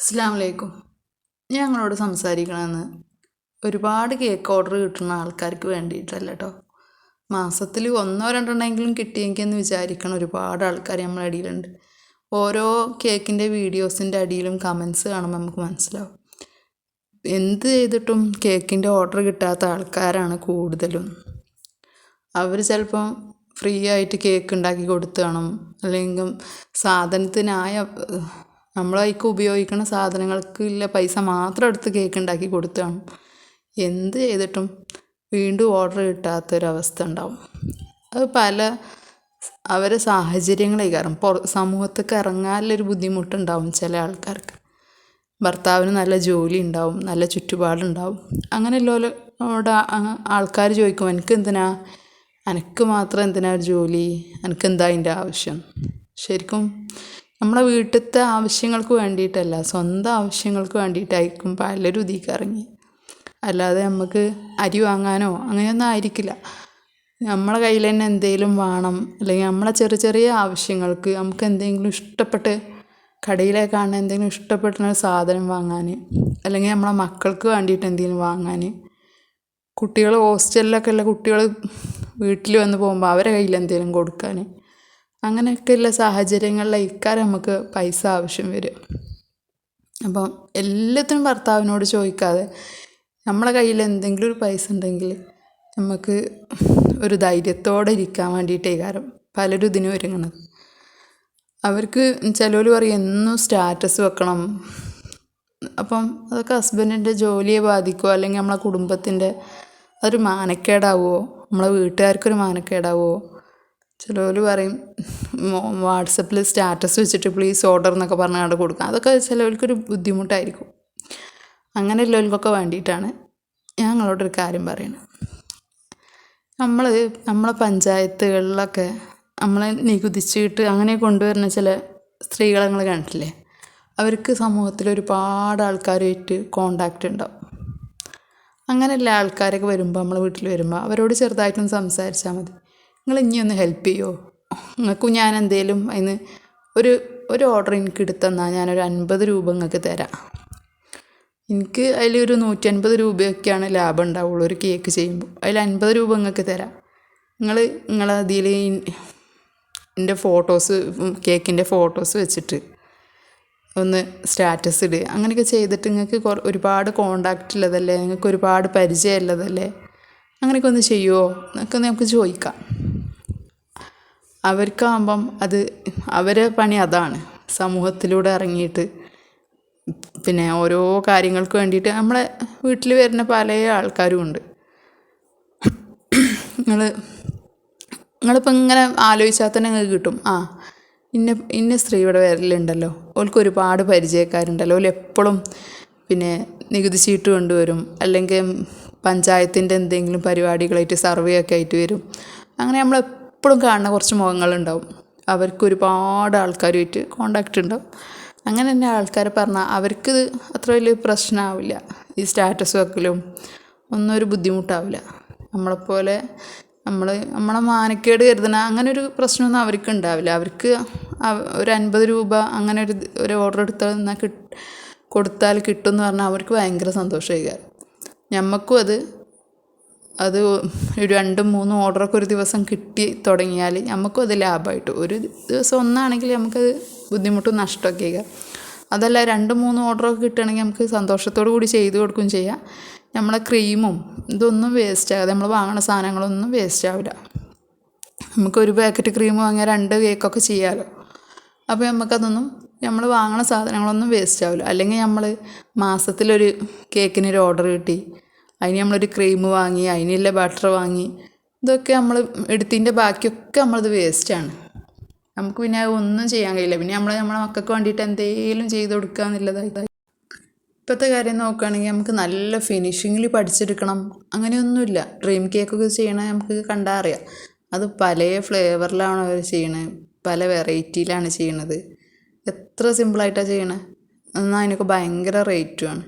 അസ്സാം വലൈക്കും ഞങ്ങളോട് സംസാരിക്കണമെന്ന് ഒരുപാട് കേക്ക് ഓർഡർ കിട്ടുന്ന ആൾക്കാർക്ക് വേണ്ടിയിട്ടല്ല കേട്ടോ മാസത്തിൽ ഒന്നോ രണ്ടെണ്ണമെങ്കിലും കിട്ടിയെങ്കിൽ എന്ന് വിചാരിക്കണം ഒരുപാട് ആൾക്കാർ നമ്മളെ അടിയിലുണ്ട്. ഓരോ കേക്കിന്റെ വീഡിയോസിന്റെ അടിയിലും കമൻസ് കാണുമ്പോൾ നമുക്ക് മനസ്സിലാവും. എന്ത് ചെയ്തിട്ടും കേക്കിന്റെ ഓർഡർ കിട്ടാത്ത ആൾക്കാരാണ് കൂടുതലും. അവർ ചിലപ്പം ഫ്രീ ആയിട്ട് കേക്ക് ഉണ്ടാക്കി കൊടുത്തു കാണും. അല്ലെങ്കിൽ സാധനത്തിനായ നമ്മളതിക്ക് ഉപയോഗിക്കുന്ന സാധനങ്ങൾക്ക് ഉള്ള പൈസ മാത്രം എടുത്ത് കേക്ക് ഉണ്ടാക്കി കൊടുത്താണ്. എന്ത് ചെയ്തിട്ടും വീണ്ടും ഓർഡർ കിട്ടാത്തൊരവസ്ഥ ഉണ്ടാവും അത് പല അവരെ സാഹചര്യങ്ങളെ കാരണം പുറ സമൂഹത്തേക്ക് ഇറങ്ങാനുള്ളൊരു ബുദ്ധിമുട്ടുണ്ടാവും ചില ആൾക്കാർക്ക്. ഭർത്താവിന് നല്ല ജോലി ഉണ്ടാവും നല്ല ചുറ്റുപാടുണ്ടാവും അങ്ങനെയുള്ളവരോട് ആൾക്കാർ ചോദിക്കും എനിക്ക് എന്തിനാ? എനിക്ക് മാത്രം എന്തിനാ ഒരു ജോലി? എനിക്ക് എന്താ അതിന്റെ ആവശ്യം? ശരിക്കും നമ്മളെ വീട്ടിലത്തെ ആവശ്യങ്ങൾക്ക് വേണ്ടിയിട്ടല്ല സ്വന്തം ആവശ്യങ്ങൾക്ക് വേണ്ടിയിട്ടായിരിക്കും പലരും ഇതിലേക്ക് ഇറങ്ങി. അല്ലാതെ നമുക്ക് അരി വാങ്ങാനോ അങ്ങനെയൊന്നും ആയിരിക്കില്ല. നമ്മളെ കയ്യിൽ തന്നെ എന്തെങ്കിലും വേണം അല്ലെങ്കിൽ നമ്മളെ ചെറിയ ചെറിയ ആവശ്യങ്ങൾക്ക് നമുക്ക് എന്തെങ്കിലും ഇഷ്ടപ്പെട്ട് കടയിലെ കാണുന്ന എന്തെങ്കിലും ഇഷ്ടപ്പെട്ട സാധനം വാങ്ങാൻ അല്ലെങ്കിൽ നമ്മളെ മക്കൾക്ക് വേണ്ടിയിട്ട് എന്തെങ്കിലും വാങ്ങാൻ. കുട്ടികൾ ഹോസ്റ്റലിലൊക്കെ ഉള്ള കുട്ടികൾ വീട്ടിൽ വന്ന് പോകുമ്പോൾ അവരെ കയ്യിൽ എന്തെങ്കിലും കൊടുക്കാൻ. അങ്ങനെയൊക്കെയുള്ള സാഹചര്യങ്ങളിൽ ഇക്കാരം നമുക്ക് പൈസ ആവശ്യം വരും അപ്പം എല്ലാത്തിനും ഭർത്താവിനോട് ചോദിക്കാതെ നമ്മളെ കയ്യിൽ എന്തെങ്കിലും ഒരു പൈസ ഉണ്ടെങ്കിൽ നമുക്ക് ഒരു ധൈര്യത്തോടെ ഇരിക്കാൻ വേണ്ടിയിട്ടേ കാരണം പലരും ഇതിന് ഒരുങ്ങണത്. അവർക്ക് ചിലർ പറയും എന്നും സ്റ്റാറ്റസ് വെക്കണം. അപ്പം അതൊക്കെ ഹസ്ബൻഡിന്റെ ജോലിയെ ബാധിക്കുമോ അല്ലെങ്കിൽ നമ്മളെ കുടുംബത്തിന്റെ അതൊരു മാനക്കേടാവുമോ നമ്മളെ വീട്ടുകാർക്കൊരു മാനക്കേടാവുമോ ചിലർ പറയും വാട്സപ്പിൽ സ്റ്റാറ്റസ് വെച്ചിട്ട് പ്ലീസ് ഓർഡർ എന്നൊക്കെ പറഞ്ഞ് അവിടെ കൊടുക്കുക അതൊക്കെ ചിലവർക്കൊരു ബുദ്ധിമുട്ടായിരിക്കും. അങ്ങനെ ഉള്ളവർക്കൊക്കെ വേണ്ടിയിട്ടാണ് ഞാൻ നിങ്ങളോടൊരു കാര്യം പറയുന്നത് നമ്മൾ നമ്മളെ പഞ്ചായത്തുകളിലൊക്കെ നമ്മളെ നികുതിച്ചിട്ട് ചീട്ട് അങ്ങനെ കൊണ്ടുവരുന്ന ചില സ്ത്രീകളെ നിങ്ങൾ കണ്ടിട്ടില്ലേ? അവർക്ക് സമൂഹത്തിൽ ഒരുപാട് ആൾക്കാരുമായിട്ട് കോണ്ടാക്റ്റ് ഉണ്ടാവും. അങ്ങനെയുള്ള ആൾക്കാരൊക്കെ വരുമ്പോൾ നമ്മളെ വീട്ടിൽ വരുമ്പോൾ അവരോട് ചെറുതായിട്ടൊന്ന് സംസാരിച്ചാൽ മതി. നിങ്ങൾ ഇനി ഒന്ന് ഹെൽപ്പ് ചെയ്യുമോ നിങ്ങൾക്ക് ഞാൻ എന്തേലും അതിന് ഒരു ഒരു ഓർഡർ എനിക്ക് എടുത്തന്നാൽ ഞാനൊരു അൻപത് രൂപ നിങ്ങൾക്ക് തരാം. എനിക്ക് അതിലൊരു നൂറ്റൻപത് രൂപയൊക്കെയാണ് ലാഭം ഉണ്ടാവുള്ളൂ ഒരു കേക്ക് ചെയ്യുമ്പോൾ. അതിൽ അൻപത് രൂപ നിങ്ങൾക്ക് തരാം. നിങ്ങൾ നിങ്ങളെ അതിൽ എന്റെ ഫോട്ടോസ് കേക്കിന്റെ ഫോട്ടോസ് വെച്ചിട്ട് ഒന്ന് സ്റ്റാറ്റസ് ഇടുക അങ്ങനെയൊക്കെ ചെയ്തിട്ട് നിങ്ങൾക്ക് ഒരുപാട് കോണ്ടാക്റ്റ് ഉള്ളതല്ലേ നിങ്ങൾക്ക് ഒരുപാട് പരിചയം അങ്ങനെയൊക്കെ ഒന്ന് ചെയ്യുമോ എന്നൊക്കെ നമുക്ക് ചോദിക്കാം. അവർക്കാകുമ്പം അത് അവരെ പണി അതാണ്. സമൂഹത്തിലൂടെ ഇറങ്ങിയിട്ട് പിന്നെ ഓരോ കാര്യങ്ങൾക്ക് വേണ്ടിയിട്ട് നമ്മളെ വീട്ടിൽ വരുന്ന പല ആൾക്കാരും ഉണ്ട്. നിങ്ങൾ നിങ്ങളിപ്പോൾ ഇങ്ങനെ ആലോചിച്ചാൽ തന്നെ നിങ്ങൾക്ക് കിട്ടും. ആ ഇന്ന ഇന്ന സ്ത്രീ ഇവിടെ വരലുണ്ടല്ലോ. ഓൾക്ക് ഒരുപാട് പരിചയക്കാരുണ്ടല്ലോ. എപ്പോഴും പിന്നെ നികുതി ചീട്ട് കൊണ്ടുവരും. അല്ലെങ്കിൽ പഞ്ചായത്തിന്റെ എന്തെങ്കിലും പരിപാടികളായിട്ട് സർവേ ഒക്കെ ആയിട്ട് വരും. അങ്ങനെ നമ്മൾ എപ്പോഴും കാണുന്ന കുറച്ച് മുഖങ്ങളുണ്ടാവും. അവർക്ക് ഒരുപാട് ആൾക്കാരുമായിട്ട് കോണ്ടാക്റ്റ് ഉണ്ടാവും. അങ്ങനെ തന്നെ ആൾക്കാർ പറഞ്ഞാൽ അവർക്ക് അത്ര വലിയ പ്രശ്നമാവില്ല ഈ സ്റ്റാറ്റസ് വെക്കലും ഒന്നും ഒരു ബുദ്ധിമുട്ടാവില്ല. നമ്മളെപ്പോലെ നമ്മൾ നമ്മളെ മാനക്കേട് കരുതുന്ന അങ്ങനെ ഒരു പ്രശ്നമൊന്നും അവർക്ക് ഉണ്ടാവില്ല അവർക്ക് ഒരു അൻപത് രൂപ അങ്ങനെ ഒരു ഒരു ഓർഡർ എടുത്താൽ എന്നാൽ കിട്ട് കൊടുത്താൽ കിട്ടുമെന്ന് പറഞ്ഞാൽ അവർക്ക് ഭയങ്കര സന്തോഷമായി ഞമ്മക്കും അത് അത് രണ്ടും മൂന്നും ഓർഡറൊക്കെ ഒരു ദിവസം കിട്ടി തുടങ്ങിയാൽ നമുക്കും അത് ലാഭമായിട്ട്. ഒരു ദിവസം ഒന്നാണെങ്കിൽ നമുക്കത് ബുദ്ധിമുട്ടും നഷ്ടമൊക്കെ അതല്ല രണ്ട് മൂന്ന് ഓർഡറൊക്കെ കിട്ടുകയാണെങ്കിൽ നമുക്ക് സന്തോഷത്തോടു കൂടി ചെയ്ത് കൊടുക്കുകയും ചെയ്യാം. നമ്മളെ ക്രീമും ഇതൊന്നും വേസ്റ്റ് ആകാതെ നമ്മൾ വാങ്ങുന്ന സാധനങ്ങളൊന്നും വേസ്റ്റ് ആവില്ല. നമുക്ക് ഒരു പാക്കറ്റ് ക്രീം വാങ്ങിയാൽ രണ്ട് കേക്കൊക്കെ ചെയ്യാമല്ലോ അപ്പോൾ നമുക്കതൊന്നും നമ്മൾ വാങ്ങുന്ന സാധനങ്ങളൊന്നും വേസ്റ്റ് ആവില്ല. അല്ലെങ്കിൽ നമ്മൾ മാസത്തിലൊരു കേക്കിനൊരു ഓർഡർ കിട്ടി. അതിന് നമ്മളൊരു ക്രീം വാങ്ങി അതിനുള്ള ബട്ടർ വാങ്ങി ഇതൊക്കെ നമ്മൾ എടുത്തതിന്റെ ബാക്കിയൊക്കെ നമ്മളത് വേസ്റ്റാണ് നമുക്ക് പിന്നെ ഒന്നും ചെയ്യാൻ കഴിയില്ല. പിന്നെ നമ്മൾ നമ്മളെ മക്കൾക്ക് വേണ്ടിയിട്ട് എന്തെങ്കിലും ചെയ്ത് കൊടുക്കുക എന്നുള്ളതായി ഇപ്പോഴത്തെ കാര്യം നോക്കുകയാണെങ്കിൽ നമുക്ക് നല്ല ഫിനിഷിങ്ങിൽ പഠിച്ചെടുക്കണം. അങ്ങനെയൊന്നുമില്ല. ഡ്രീം കേക്കൊക്കെ ചെയ്യണ നമുക്ക് കണ്ടാൽ അറിയാം. അത് പല ഫ്ലേവറിലാണ് അവർ ചെയ്യണത്. പല വെറൈറ്റിയിലാണ് ചെയ്യണത്. എത്ര സിമ്പിളായിട്ടാണ് ചെയ്യണത്. എന്നാൽ അതിനൊക്കെ ഭയങ്കര റേറ്റുമാണ്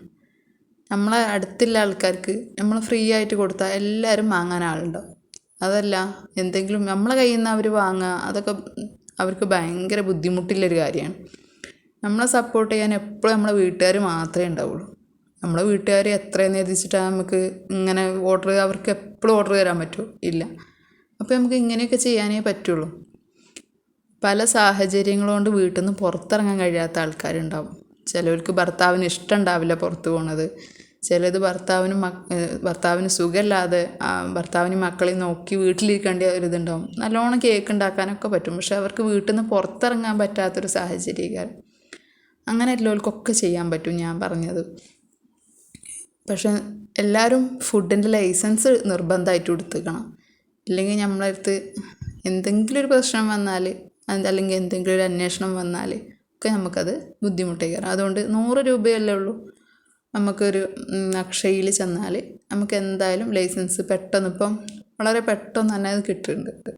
നമ്മളെ അടുത്തുള്ള ആൾക്കാർക്ക് നമ്മൾ ഫ്രീ ആയിട്ട് കൊടുത്താൽ എല്ലാവരും വാങ്ങാൻ ആളുണ്ടാവും. അതല്ല എന്തെങ്കിലും നമ്മളെ കയ്യിൽ നിന്ന് അവർ വാങ്ങുക അതൊക്കെ അവർക്ക് ഭയങ്കര ബുദ്ധിമുട്ടുള്ളൊരു കാര്യമാണ്. നമ്മളെ സപ്പോർട്ട് ചെയ്യാൻ എപ്പോഴും നമ്മളെ വീട്ടുകാർ മാത്രമേ ഉണ്ടാവുള്ളൂ. നമ്മളെ വീട്ടുകാർ എത്രയെന്ന് എഴുതിച്ചിട്ടാണ് നമുക്ക് ഇങ്ങനെ ഓർഡർ അവർക്ക് എപ്പോഴും ഓർഡർ തരാൻ പറ്റുമോ? ഇല്ല. അപ്പോൾ നമുക്ക് ഇങ്ങനെയൊക്കെ ചെയ്യാനേ പറ്റുള്ളൂ. പല സാഹചര്യങ്ങളുകൊണ്ട് വീട്ടിൽ നിന്ന് പുറത്തിറങ്ങാൻ കഴിയാത്ത ആൾക്കാരുണ്ടാവും. ചിലവർക്ക് ഭർത്താവിന് ഇഷ്ടം ഉണ്ടാവില്ല പുറത്ത് പോണത്. ചിലത് ഭർത്താവിന് ഭർത്താവിന് സുഖമില്ലാതെ ഭർത്താവിന് മക്കളെ നോക്കി വീട്ടിലിരിക്കേണ്ട ഒരിതുണ്ടാവും. നല്ലോണം കേക്ക് ഉണ്ടാക്കാനൊക്കെ പറ്റും. പക്ഷെ അവർക്ക് വീട്ടിൽ നിന്ന് പുറത്തിറങ്ങാൻ പറ്റാത്തൊരു സാഹചര്യക്കാരം അങ്ങനെ എല്ലാവർക്കൊക്കെ ചെയ്യാൻ പറ്റും ഞാൻ പറഞ്ഞത്. പക്ഷെ എല്ലാവരും ഫുഡിന്റെ ലൈസൻസ് നിർബന്ധമായിട്ട് കൊടുത്തേക്കണം ഇല്ലെങ്കിൽ നമ്മളെ അടുത്ത് എന്തെങ്കിലും ഒരു പ്രശ്നം വന്നാൽ അല്ലെങ്കിൽ എന്തെങ്കിലും ഒരു അന്വേഷണം വന്നാൽ ഒക്കെ നമുക്കത് ബുദ്ധിമുട്ടേക്കാരം അതുകൊണ്ട് നൂറ് രൂപയല്ലേ ഉള്ളൂ. നമുക്കൊരു അക്ഷയയിൽ ചെന്നാൽ നമുക്ക് എന്തായാലും ലൈസൻസ് പെട്ടെന്ന് ഇപ്പം വളരെ പെട്ടെന്ന് തന്നെ അത് കിട്ടുന്നുണ്ട്.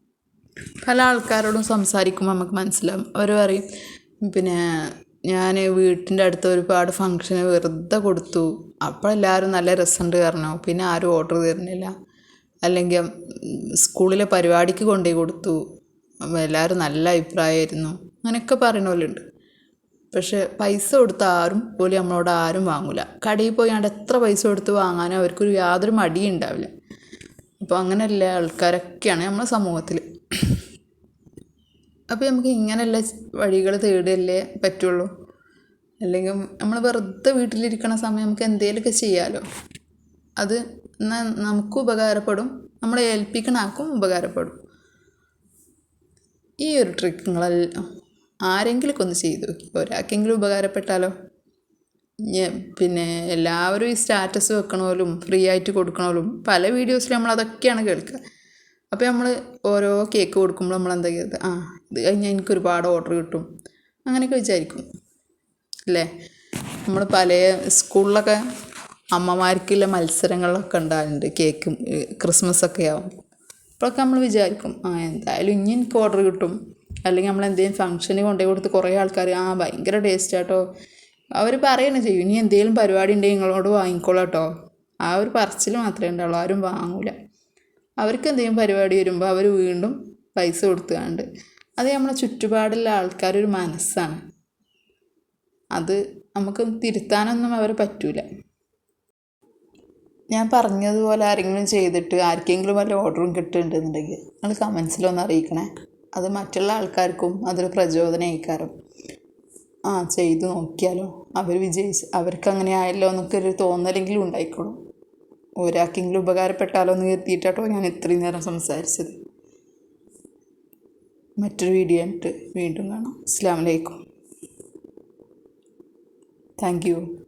പല ആൾക്കാരോടും സംസാരിക്കുമ്പോൾ നമുക്ക് മനസ്സിലാവും. അവർ പറയും പിന്നെ ഞാൻ വീട്ടിന്റെ അടുത്ത് ഒരുപാട് ഫങ്ഷന് വെറുതെ കൊടുത്തു. അപ്പോഴെല്ലാവരും നല്ല രസമുണ്ട് പറഞ്ഞു. പിന്നെ ആരും ഓർഡർ തരുന്നില്ല. അല്ലെങ്കിൽ സ്കൂളിലെ പരിപാടിക്ക് കൊണ്ടുപോയി കൊടുത്തു. എല്ലാവരും നല്ല അഭിപ്രായമായിരുന്നു. അങ്ങനെയൊക്കെ പറയണ പോലെ ഉണ്ട് പക്ഷെ പൈസ കൊടുത്ത ആരും പോലും നമ്മളോട് ആരും വാങ്ങില്ല കടയിൽ പോയാണ്ട് എത്ര പൈസ കൊടുത്ത് വാങ്ങാനും അവർക്കൊരു യാതൊരു മടിയും ഉണ്ടാവില്ല. അപ്പോൾ അങ്ങനെയുള്ള ആൾക്കാരൊക്കെയാണ് നമ്മുടെ സമൂഹത്തിൽ അപ്പോൾ നമുക്ക് ഇങ്ങനെയുള്ള വഴികൾ തേടുകയല്ലേ പറ്റുള്ളൂ? അല്ലെങ്കിൽ നമ്മൾ വെറുതെ വീട്ടിലിരിക്കണ സമയം നമുക്ക് എന്തെങ്കിലുമൊക്കെ ചെയ്യാമല്ലോ അത് നമുക്കും ഉപകാരപ്പെടും നമ്മളെ ഏൽപ്പിക്കണ ആൾക്കും ഉപകാരപ്പെടും. ഈ ഒരു ട്രിക്ക് നിങ്ങളെല്ലാം ആരെങ്കിലും ഒന്ന് ചെയ്ത് നോക്കി. ഒരാൾക്കെങ്കിലും ഉപകാരപ്പെട്ടാലോ? പിന്നെ എല്ലാവരും ഈ സ്റ്റാറ്റസ് വെക്കണോലും ഫ്രീ ആയിട്ട് കൊടുക്കണോലും പല വീഡിയോസിലും നമ്മൾ അതൊക്കെയാണ് കേൾക്കുക. അപ്പോൾ നമ്മൾ ഓരോ കേക്ക് കൊടുക്കുമ്പോൾ നമ്മൾ എന്താ ചെയ്യുന്നത് ആ ഇത് കഴിഞ്ഞാൽ എനിക്ക് ഒരുപാട് ഓർഡർ കിട്ടും. അങ്ങനെയൊക്കെ വിചാരിക്കും. അല്ലേ? നമ്മൾ പല സ്കൂളിലൊക്കെ അമ്മമാർക്കുള്ള മത്സരങ്ങളൊക്കെ ഉണ്ടാകുന്നുണ്ട്. കേക്കും ക്രിസ്മസ് ഒക്കെ ആവും. അപ്പോഴൊക്കെ നമ്മൾ വിചാരിക്കും ആ എന്തായാലും ഇനി എനിക്ക് ഓർഡർ കിട്ടും. അല്ലെങ്കിൽ നമ്മൾ എന്തെങ്കിലും ഫംഗ്ഷന് കൊണ്ടുപോയി കൊടുത്ത് കുറേ ആൾക്കാർ ആ ഭയങ്കര ടേസ്റ്റ് ആട്ടോ അവർ പറയണ ചെയ്യും ഇനി എന്തെങ്കിലും പരിപാടി ഉണ്ടെങ്കിൽ നിങ്ങളോട് വാങ്ങിക്കോളാം ആ ഒരു പറച്ചിൽ മാത്രമേ ഉണ്ടാവുള്ളൂ ആരും വാങ്ങൂല. അവർക്ക് എന്തെങ്കിലും പരിപാടി വരുമ്പോൾ അവർ വീണ്ടും പൈസ കൊടുത്തുകൊണ്ട് അത് നമ്മളെ ചുറ്റുപാടുള്ള ആൾക്കാരൊരു മനസ്സാണ്. അത് നമുക്ക് തിരുത്താനൊന്നും അവർ പറ്റൂല. ഞാൻ പറഞ്ഞതുപോലെ ആരെങ്കിലും ചെയ്തിട്ട് ആർക്കെങ്കിലും വല്ല ഓർഡറും കിട്ടുന്നുണ്ടെന്നുണ്ടെങ്കിൽ നിങ്ങൾ കമൻസിലൊന്ന് അറിയിക്കണേ. അത് മറ്റുള്ള ആൾക്കാർക്കും അതൊരു പ്രചോദനമായിക്കാരം ആ ചെയ്ത് നോക്കിയാലോ? അവർ വിജയിച്ച് അവർക്ക് അങ്ങനെ ആയല്ലോ എന്നൊക്കെ ഒരു തോന്നലെങ്കിലും ഉണ്ടായിക്കോളും. ഒരാൾക്കെങ്കിലും ഉപകാരപ്പെട്ടാലോ എന്ന് കരുതിയിട്ടാട്ടോ ഞാൻ ഇത്രയും നേരം സംസാരിച്ചത്. മറ്റൊരു വീഡിയോ ആയിട്ട് വീണ്ടും കാണാം. അസ്സാം വലൈക്കും താങ്ക് യു.